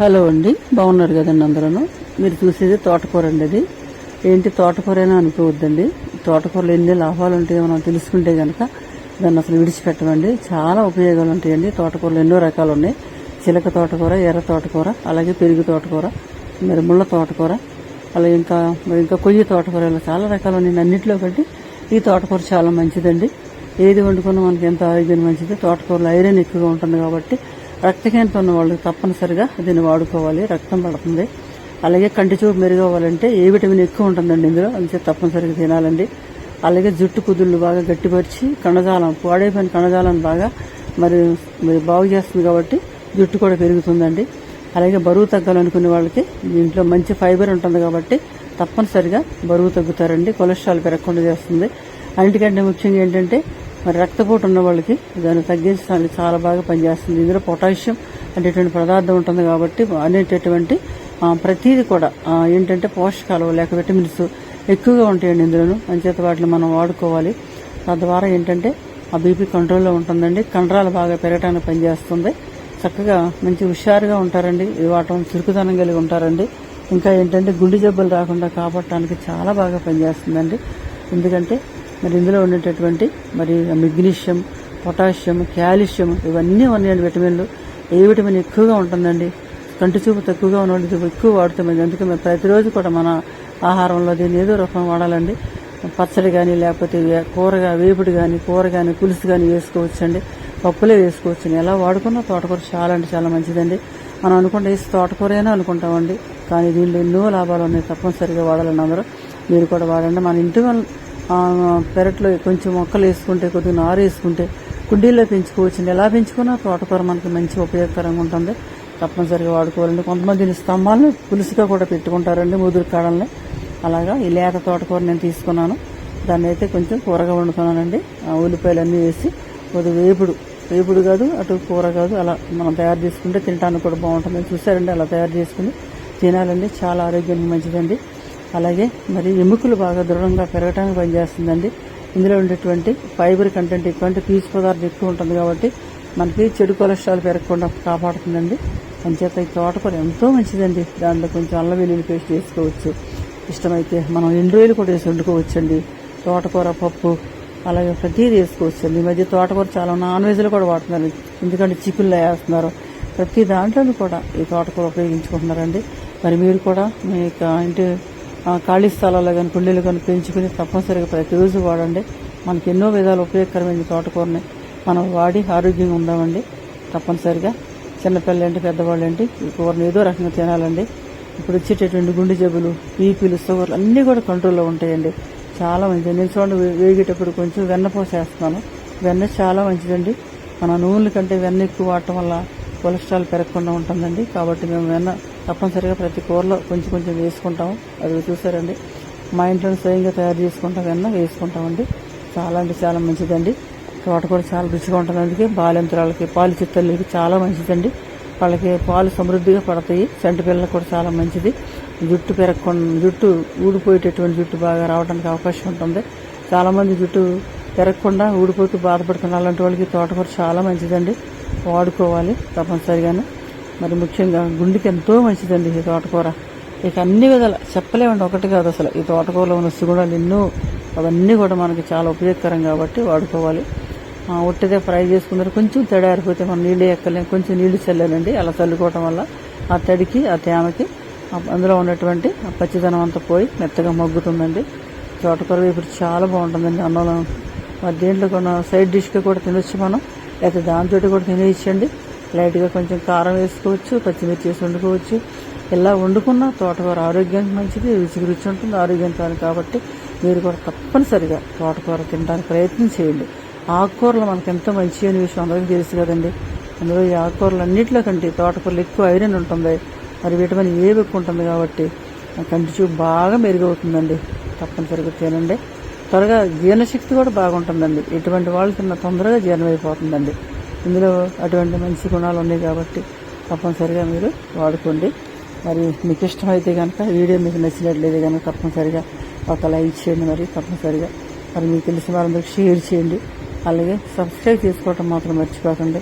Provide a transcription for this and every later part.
Hello అండి బాగున్నారు కదండి అందరూ మీరు చూసేది తోటకూర అండి అది. ఏంటి తోటకూరైనా అనుకోవద్దండి. తోటకూరలో ఎన్ని లాభాలు ఉంటాయో మనం తెలుసుకుంటే కనుక దాన్ని అసలు విడిచిపెట్టమండి. చాలా ఉపయోగాలు ఉంటాయండి. తోటకూరలో ఎన్నో రకాలు ఉన్నాయి. చిలక తోటకూర ఎర్ర తోటకూర అలాగే పెరుగు తోటకూర మరి ముళ్ళ తోటకూర అలాగే ఇంకా ఇంకా కొయ్యి తోటకూర ఇలా చాలా రకాలు ఉన్నాయి. అన్నింటిలో కంటే ఈ తోటకూర చాలా మంచిదండి. ఏది వండుకున్నా మనకి ఎంత ఆరోగ్యం మంచిది. తోటకూరలో ఐరన్ ఎక్కువగా ఉంటుంది కాబట్టి రక్తహీనత ఉన్న వాళ్ళు తప్పనిసరిగా దీన్ని వాడుకోవాలి. రక్తం పడుతుంది. అలాగే కంటి చూపు మెరుగవ్వాలంటే ఏ విటమిన్ ఎక్కువ ఉంటుందండి ఇందులో? అందుకే తప్పనిసరిగా తినాలండి. అలాగే జుట్టు కుదుళ్ళు బాగా గట్టిపరిచి కణజాలం పాడైపోయిన కణజాలం బాగా మరి మరి బాగు చేస్తుంది కాబట్టి జుట్టు కూడా పెరుగుతుందండి. అలాగే బరువు తగ్గాలనుకునే వాళ్ళకి దీంట్లో మంచి ఫైబర్ ఉంటుంది కాబట్టి తప్పనిసరిగా బరువు తగ్గుతారండి. కొలెస్ట్రాల్ పెరగకుండా చేస్తుంది. అన్నిటికంటే ముఖ్యంగా ఏంటంటే మరి రక్తపోటు ఉన్న వాళ్ళకి దాన్ని తగ్గించడానికి చాలా బాగా పనిచేస్తుంది. ఇందులో పొటాషియం అనేటువంటి పదార్థం ఉంటుంది కాబట్టి అనేటటువంటి ప్రతీది ప్రతిదీ కూడా ఏంటంటే పోషకాలు లేక విటమిన్స్ ఎక్కువగా ఉంటాయండి ఇందులోను. అంచేత వాటిని మనం వాడుకోవాలి. తద్వారా ఏంటంటే ఆ బీపీ కంట్రోల్లో ఉంటుందండి. కండరాలు బాగా పెరగటానికి పనిచేస్తుంది. చక్కగా మంచి హుషారుగా ఉంటారండి. వాటం చురుకుదనం కలిగి ఉంటారండి. ఇంకా ఏంటంటే గుండె జబ్బులు రాకుండా కాపాడటానికి చాలా బాగా పనిచేస్తుందండి. ఎందుకంటే మరి ఇందులో ఉండేటటువంటి మరి మెగ్నీషియం పొటాషియం కాల్షియం ఇవన్నీ ఉన్నాయండి విటమిన్లు. ఏ విటమిన్ ఎక్కువగా ఉంటుందండి? కంటి చూపు తక్కువగా ఉన్న వాళ్ళు ఎక్కువ వాడుతామండి అందుకే మేము ప్రతిరోజు కూడా మన ఆహారంలో దీన్ని ఏదో రకం వాడాలండి. పచ్చడి కానీ లేకపోతే కూరగా వేపుడు కానీ కూర కానీ పులుసు కానీ వేసుకోవచ్చండి. పప్పులే వేసుకోవచ్చండి. ఎలా వాడుకున్నా తోటకూర చాలా అంటే చాలా మంచిదండి. మనం అనుకుంటే తోటకూరైనా అనుకుంటామండి. కానీ దీనిలో ఎన్నో లాభాలు ఉన్నాయి తప్పనిసరిగా వాడాలండి అందరూ. మీరు కూడా వాడండి. మన ఇంటి వల్ల పెరట్లో కొంచెం మొక్కలు వేసుకుంటే కొద్దిగా నారు వేసుకుంటే కుండీల్లో పెంచుకోవచ్చండి. ఎలా పెంచుకున్నా తోటకూర మనకి మంచి ఉపయోగకరంగా ఉంటుంది. తప్పనిసరిగా వాడుకోవాలండి. కొంతమంది స్తంభాలను పులుసుగా కూడా పెట్టుకుంటారండి ముదురు కాడల్ని అలాగా ఈ లేత తోటకూర నేను తీసుకున్నాను. దాన్ని అయితే కొంచెం కూరగా వండుతున్నానండి. ఆ ఉల్లిపాయలు అన్నీ వేసి కొద్దిగా వేపుడు వేపుడు కాదు అటు కూర కాదు అలా మనం తయారు చేసుకుంటే తినడానికి కూడా బాగుంటుంది చూసారండి అలా తయారు చేసుకుని తినాలండి. చాలా ఆరోగ్యానికి మంచిదండి. అలాగే మరి ఎముకలు బాగా దృఢంగా పెరగడానికి పనిచేస్తుందండి. ఇందులో ఉండేటువంటి ఫైబర్ కంటెంట్ ఎక్కువ అంటే పీచు పదార్థం ఎక్కువ ఉంటుంది కాబట్టి మనకి చెడు కొలెస్ట్రాల్ పెరగకుండా కాపాడుతుందండి. అంచేత ఈ తోటకూర ఎంతో మంచిదండి. దాంట్లో కొంచెం అల్లం వెల్లుల్లి పేస్ట్ వేసుకోవచ్చు. ఇష్టమైతే మనం ఎండు రోజులు కూడా వేసి వండుకోవచ్చండి. తోటకూర పప్పు అలాగే ప్రతిదీ వేసుకోవచ్చండి. ఈ మధ్య తోటకూర చాలా నాన్ వెజ్లో కూడా వాడుతున్నారు. ఎందుకంటే చికెన్లో వేస్తున్నారు. ప్రతి దాంట్లోనూ కూడా ఈ తోటకూర ఉపయోగించుకుంటున్నారండి. మరి మీరు కూడా మీ యొక్క ఇంటి ఖాళీ స్థలాల్లో కానీ కుండీలు కానీ పెంచుకుని తప్పనిసరిగా ప్రతిరోజు వాడండి. మనకి ఎన్నో విధాలు ఉపయోగకరమైన తోటకూరని మనం వాడి ఆరోగ్యంగా ఉందామండి తప్పనిసరిగా చిన్నపిల్లలు ఏంటి పెద్దవాళ్ళు ఏంటి ఈ కూరని ఏదో రకంగా తినాలండి. ఇప్పుడు వచ్చేటటువంటి గుండె జబ్బులు బీపీలు షుగర్లు అన్నీ కూడా కంట్రోల్లో ఉంటాయండి. చాలా మంచిది. నేను చూడండి వేగేటప్పుడు కొంచెం వెన్న పోసేస్తున్నాను. వెన్న చాలా మంచిదండి. మన నూనెల కంటే వెన్న ఎక్కువ వాడటం వల్ల కొలెస్ట్రాల్ పెరగకుండా ఉంటుందండి. కాబట్టి మేము వెన్న తప్పనిసరిగా ప్రతి కూరలో కొంచెం కొంచెం వేసుకుంటాం. అది చూసారండి. మా ఇంట్లో స్వయంగా తయారు చేసుకుంటాం వెన్న వేసుకుంటామండి. చాలా అంటే చాలా మంచిదండి. తోట కూడా చాలా రుచిగా ఉంటుంది. అందుకే బాలింతరాలకి పాలు చిత్తళ్ళకి చాలా మంచిదండి. వాళ్ళకి పాలు సమృద్ధిగా పడతాయి. చంటి పిల్లలకు కూడా చాలా మంచిది. జుట్టు పెరగకుండా జుట్టు ఊడిపోయేటటువంటి జుట్టు బాగా రావడానికి అవకాశం ఉంటుంది. చాలామంది జుట్టు పెరగకుండా ఊడిపోతూ బాధపడుతున్న అలాంటి వాళ్ళకి తోటకూర చాలా మంచిదండి. వాడుకోవాలి తప్పనిసరిగాను. మరి ముఖ్యంగా గుండెకి ఎంతో మంచిదండి ఈ తోటకూర. ఇక అన్ని విధాలు చెప్పలేమండి ఒకటి కాదు అసలు. ఈ తోటకూరలో ఉన్న సుగుణాలు ఎన్నో అవన్నీ కూడా మనకి చాలా ఉపయోగకరం కాబట్టి వాడుకోవాలి. ఆ, ఫ్రై చేసుకున్నారు. కొంచెం తడారిపోతే మనం నీళ్ళు ఎక్కలేం. కొంచెం నీళ్ళు చల్లాలండి అలా చల్లుకోవటం వల్ల ఆ తడికి ఆ తేమకి అందులో ఉన్నటువంటి ఆ పచ్చిదనం అంతా పోయి మెత్తగా మగ్గుతుందండి. తోటకూర ఇప్పుడు చాలా బాగుంటుందండి అన్నంలో. మరి దీంట్లో కొన్ని సైడ్ డిష్గా కూడా తినొచ్చు మనం. లేకపోతే దాంతో కూడా తినేయచ్చండి. లైట్గా కొంచెం కారం వేసుకోవచ్చు పచ్చిమిర్చి వేసి వండుకోవచ్చు. ఇలా వండుకున్న తోటకూర ఆరోగ్యానికి మంచిది రుచికి రుచి ఉంటుంది ఆరోగ్యం కాబట్టి మీరు కూడా తప్పనిసరిగా తోటకూర తినడానికి ప్రయత్నం చేయండి. ఆకుకూరలు మనకు ఎంత మంచి అనే విషయం అందరికీ తెలుసు కదండి. అందులో ఈ ఆకుకూరలు అన్నింటిలో కంటే తోటకూరలు ఎక్కువ ఐరన్ ఉంటుంది. మరి విటమిన్ ఏ ఎక్కువ ఉంటుంది కాబట్టి కంటి చూపు బాగా మెరుగవుతుందండి. తప్పనిసరిగా తినండి. త్వరగా జీర్ణశక్తి కూడా బాగుంటుందండి. ఎటువంటి వాళ్ళు తిన్న తొందరగా జీర్ణమైపోతుందండి. ఇందులో అటువంటి మంచి గుణాలు ఉన్నాయి కాబట్టి తప్పనిసరిగా మీరు వాడుకోండి. మరి మీకు ఇష్టమైతే కనుక వీడియో మీకు నచ్చినట్లయితే కనుక తప్పనిసరిగా ఒక లైక్ చేయండి మరి తప్పనిసరిగా. మరి మీకు తెలిసిన వారందరికీ షేర్ చేయండి. అలాగే సబ్స్క్రైబ్ చేసుకోవటం మాత్రం మర్చిపోకండి.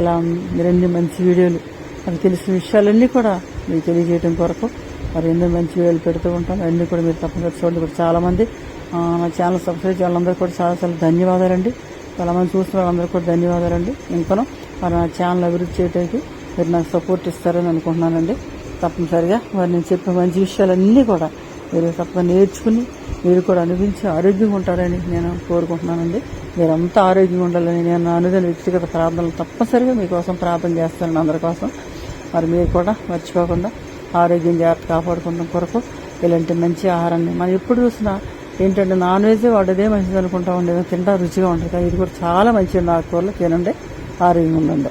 ఇలా మరిన్ని మంచి వీడియోలు మరి తెలిసిన విషయాలన్నీ కూడా మీకు తెలియజేయడం కొరకు మరి ఎన్నో మంచి వీడియోలు పెడుతూ ఉంటాం. అన్నీ కూడా మీరు తప్పనిసరి చూడండి. ఇప్పుడు చాలామంది మా నా ఛానల్ సబ్స్క్రైబ్ చేయాలందరూ కూడా చాలా చాలా ధన్యవాదాలండి. చాలామంది చూస్తున్న వాళ్ళందరూ కూడా ధన్యవాదాలండి. ఇంకనూ మరి నా ఛానల్ అభివృద్ధి చేయడానికి మీరు నాకు సపోర్ట్ ఇస్తారని అనుకుంటున్నానండి. తప్పనిసరిగా వారు నేను చెప్పే మంచి విషయాలన్నీ కూడా మీరు తప్పక నేర్చుకుని మీరు కూడా అనుభవించి ఆరోగ్యంగా ఉంటారని నేను కోరుకుంటున్నానండి. మీరంతా ఆరోగ్యంగా ఉండాలని నేను నా అనుదిన వ్యక్తిగత ప్రార్థనలు తప్పనిసరిగా మీకోసం ప్రార్థన చేస్తాను అందరి కోసం. మరి మీరు కూడా మర్చిపోకుండా ఆరోగ్యం జాగ్రత్త కాపాడుకుంటాం కొరకు ఇలాంటి మంచి ఆహారాన్ని మనం ఎప్పుడు చూసినా ఏంటంటే నాన్ వెజ్ వాడేదే మంచిది అనుకుంటా ఉండేది. తింటా రుచిగా ఉంటుంది కానీ ఇది కూడా చాలా మంచిది. ఆకుకూరలు తినండి. ఆరోగ్యంగా ఉండండి.